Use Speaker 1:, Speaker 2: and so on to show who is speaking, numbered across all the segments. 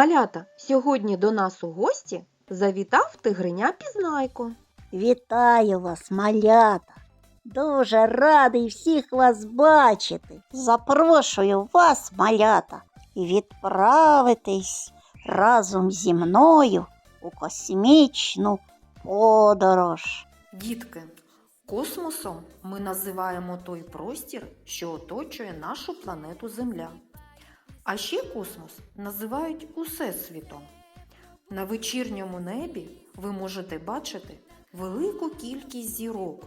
Speaker 1: Малята, сьогодні до нас у гості завітав тигриня Пізнайко.
Speaker 2: Вітаю вас, малята. Дуже радий всіх вас бачити. Запрошую вас, малята, відправитись разом зі мною у космічну подорож.
Speaker 3: Дітки, космосом ми називаємо той простір, що оточує нашу планету Земля. А ще космос називають Усесвітом. На вечірньому небі ви можете бачити велику кількість зірок.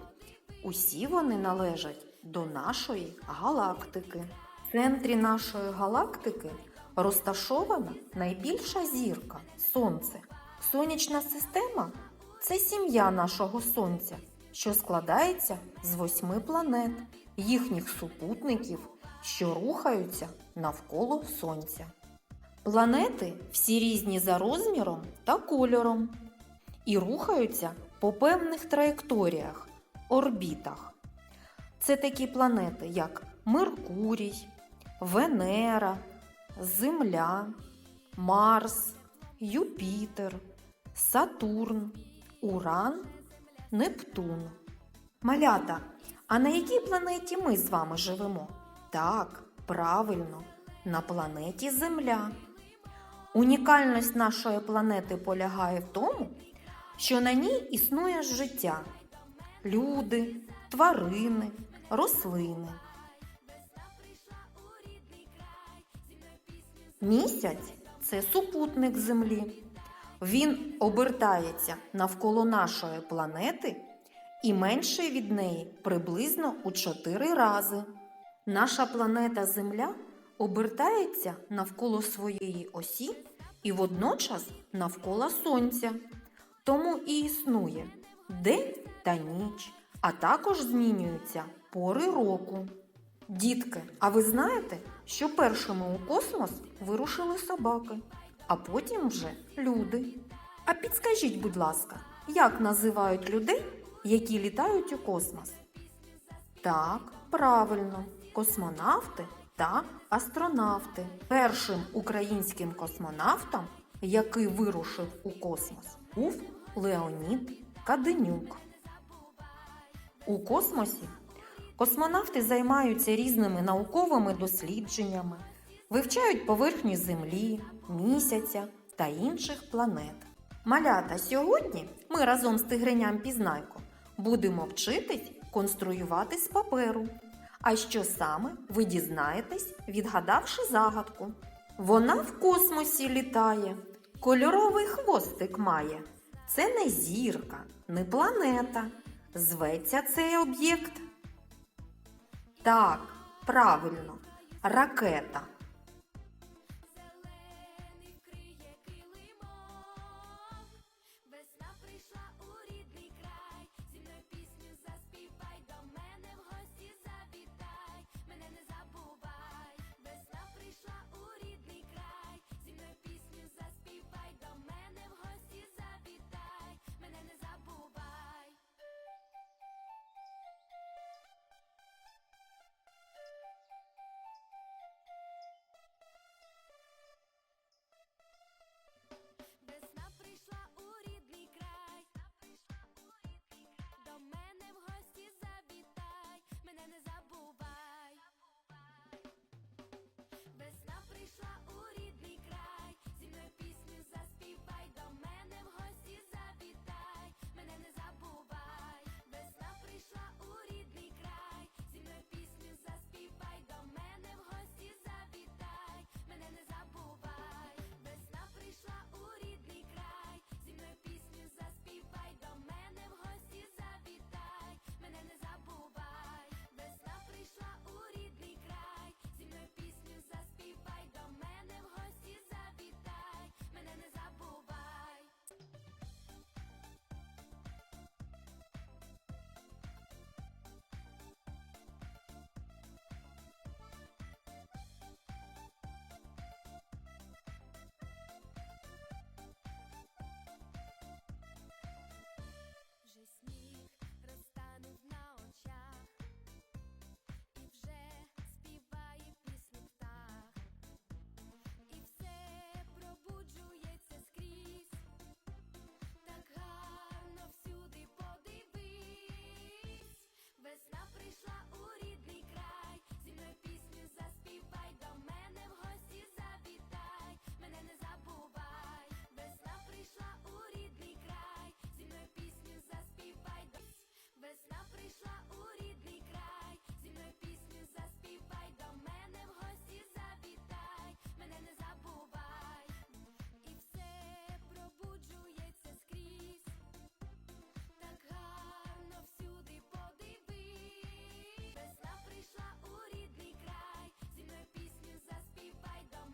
Speaker 3: Усі вони належать до нашої галактики. В центрі нашої галактики розташована найбільша зірка Сонце. Сонячна система це сім'я нашого Сонця, що складається з восьми планет, їхніх супутників, що рухаються навколо Сонця. Планети всі різні за розміром та кольором і рухаються по певних траєкторіях, орбітах. Це такі планети, як Меркурій, Венера, Земля, Марс, Юпітер, Сатурн, Уран, Нептун. Малята, а на якій планеті ми з вами живемо? Так, правильно, на планеті Земля. Унікальність нашої планети полягає в тому, що на ній існує життя люди, тварини, рослини. Місяць це супутник Землі. Він обертається навколо нашої планети і менший від неї приблизно у 4 рази. Наша планета Земля обертається навколо своєї осі і водночас навколо Сонця. Тому і існує день та ніч, а також змінюються пори року. Дітки, а ви знаєте, що першими у космос вирушили собаки, а потім вже люди. А підскажіть, будь ласка, як називають людей, які літають у космос? Так, правильно, космонавти та астронавти. Першим українським космонавтом, який вирушив у космос, був Леонід Каденюк. У космосі космонавти займаються різними науковими дослідженнями, вивчають поверхню Землі, місяця та інших планет. Малята, сьогодні ми разом з тигреням Пізнайко будемо вчитись конструювати з паперу. А що саме ви дізнаєтесь, відгадавши загадку? Вона в космосі літає, кольоровий хвостик має. Це не зірка, не планета. Зветься цей об'єкт. Так, правильно, ракета.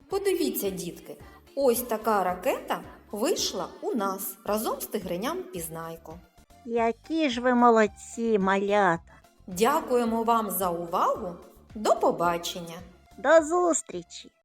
Speaker 3: Подивіться, дітки, ось така ракета вийшла у нас разом з тигреням Пізнайко.
Speaker 2: Які ж ви молодці, малята.
Speaker 3: Дякуємо вам за увагу. До побачення!
Speaker 2: До зустрічі!